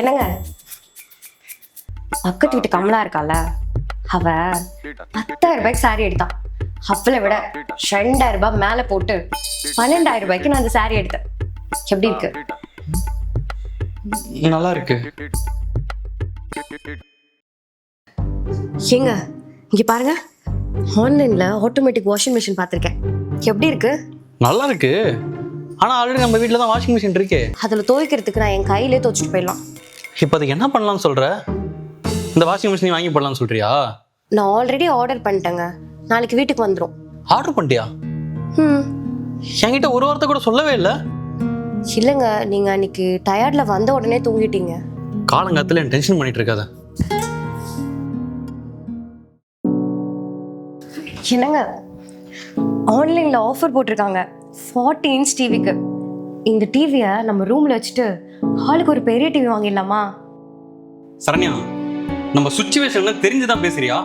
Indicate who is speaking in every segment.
Speaker 1: என்னங்க? பக்கத்து வீட்டு கமலா இருக்கால அவ பத்தாயிரம் ரூபாய்க்கு saree எடுத்தான் அவளை விட ரெண்டாயிரம் ரூபாய் மேல போட்டு பன்னெண்டாயிரம் ரூபாய்க்கு நான் அந்த saree எடுத்தேன். எப்படி இருக்கு?
Speaker 2: நல்லா இருக்கு.
Speaker 1: ஏங்க இங்க பாருங்க. ஆன்லைன்ல ஆட்டோமேட்டிக் வாஷிங் மிஷின் பார்த்திருக்கேன். எப்படி இருக்கு?
Speaker 2: நல்லா இருக்கு. ஆனா ஆல்ரெடி நம்ம வீட்டில் தான் வாஷிங் மிஷின் இருக்கே.
Speaker 1: அதுல துவைக்கிறதுக்கு நான் என் கையிலே துவைச்சிட்டு போயிடலாம்.
Speaker 2: இப்போ அதுக்கு என்ன பண்ணலாம்னு சொல்ற? இந்த வாஷிங் மிஷின் வாங்கி போடலாம்னு சொல்றியா?
Speaker 1: நான் ஆல்ரெடி ஆர்டர் பண்ணிட்டேங்க. நாளைக்கு வீட்டுக்கு வந்துடும்
Speaker 2: ஆர்டர் பண்ணிட்டியா?
Speaker 1: ம்.
Speaker 2: என்கிட்ட ஒரு வார்த்தை கூட சொல்லவே இல்லை.
Speaker 1: இல்லைங்க நீங்க அன்னைக்கு டயர்ட்ல வந்த உடனே தூங்கிட்டீங்க.
Speaker 2: காலங்காத்துல என் டென்ஷன் பண்ணிட்டு இருக்காத
Speaker 1: என்னங்க? ஆன்லைன்ல ஆஃபர் போட்டிருக்காங்க. ஃபார்ட்டி இன்ச் டிவிக்கு இந்த டிவியை நம்ம ரூம்ல வச்சுட்டு ஹாலுக்கு ஒரு பெரிய டிவி வாங்கிடலாமா?
Speaker 2: சரண்யா நம்ம சுச்சுவேஷன்ல தெரிஞ்சுதான் பேசுறியா?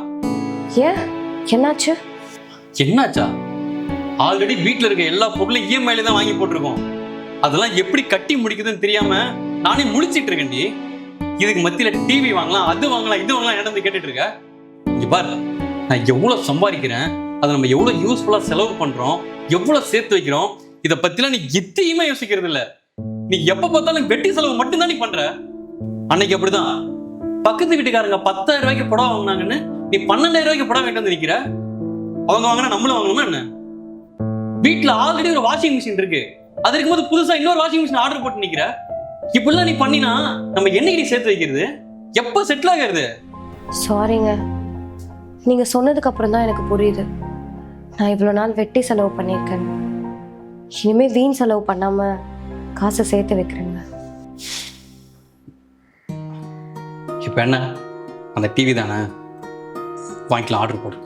Speaker 1: ஏன்? என்னாச்சு?
Speaker 2: என்னாச்சா? ஆல்ரெடி வீட்ல இருக்க எல்லா பொருளும் இஎம்ஐல தான் வாங்கி போட்டிருக்கோம். அதெல்லாம் எப்படி கட்டி முடிக்குதுன்னு தெரியாம நானே முழிச்சிட்டு இருக்கேன்டி. இதுக்கு மத்தியில டிவி வாங்கலாம் அது வாங்கலாம் இது வாங்கலாம் நடந்து கேட்டுட்டு இருக்க? இங்க பாரு நான் எவ்வளவு சம்பாதிக்கிறேன் அதை நம்ம எவ்வளவு யூஸ்ஃபுல்லா செலவு பண்றோம் எவ்வளவு சேர்த்து வைக்கிறோம் இத பத்திலாம் நீ எத்தையுமே யோசிக்கிறது இல்ல. நீ எப்ப பார்த்தாலும் வெட்டி செலவு மட்டும்தான் நீ பண்ற? அன்னைக்கு அப்படிதான். பக்கத்து வீட்டுக்காரங்க பத்தாயிரம் ரூபாய்க்கு புடவை வாங்கினாங்கன்னு நீ பன்னெண்டாயிரம் ரூபாய்க்கு புடவை வாங்கிட்டு வந்து நிக்கிற? அவங்க வாங்கினா நம்மளும் வாங்கணுமா என்ன? வீட்டுல ஆல்ரெடி ஒரு வாஷிங் மிஷின் இருக்கு. அது இருக்கும்போது புதுசா இன்னொரு வாஷிங் மிஷின் ஆர்டர் போட்டு நிக்கிற? இப்படிலாம் நீ பண்ணினா நம்ம என்னைக்கு நீ சேர்த்து வைக்கிறது? எப்போ செட்டில் ஆகிறது?
Speaker 1: சாரிங்க நீங்க சொன்னதுக்கு அப்புறம் தான் எனக்கு புரியுது. நான் இவ்வளோ நாள் வெட்டி செலவு பண்ணியிருக்கேன். இனிமே வீண் செலவு பண்ணாம காசை சேர்த்து வைக்கிறேங்க.
Speaker 2: இப்போ என்ன? அந்த டிவி தானே? வாங்கிக்கலாம் ஆர்டர் போடு.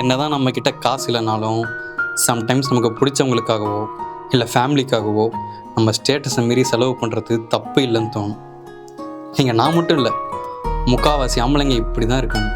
Speaker 2: என்னதான் நம்ம கிட்ட காசு இல்லைனாலும் சம்டைம்ஸ் நமக்கு பிடிச்சவங்களுக்காகவோ இல்லை ஃபேமிலிக்காகவோ நம்ம ஸ்டேட்டஸை மீறி செலவு பண்ணுறது தப்பு இல்லைன்னு தோணும். நீங்கள் நான் மட்டும் இல்லை முக்காவாசி ஆம்பளைங்க இப்படி தான் இருக்காங்க.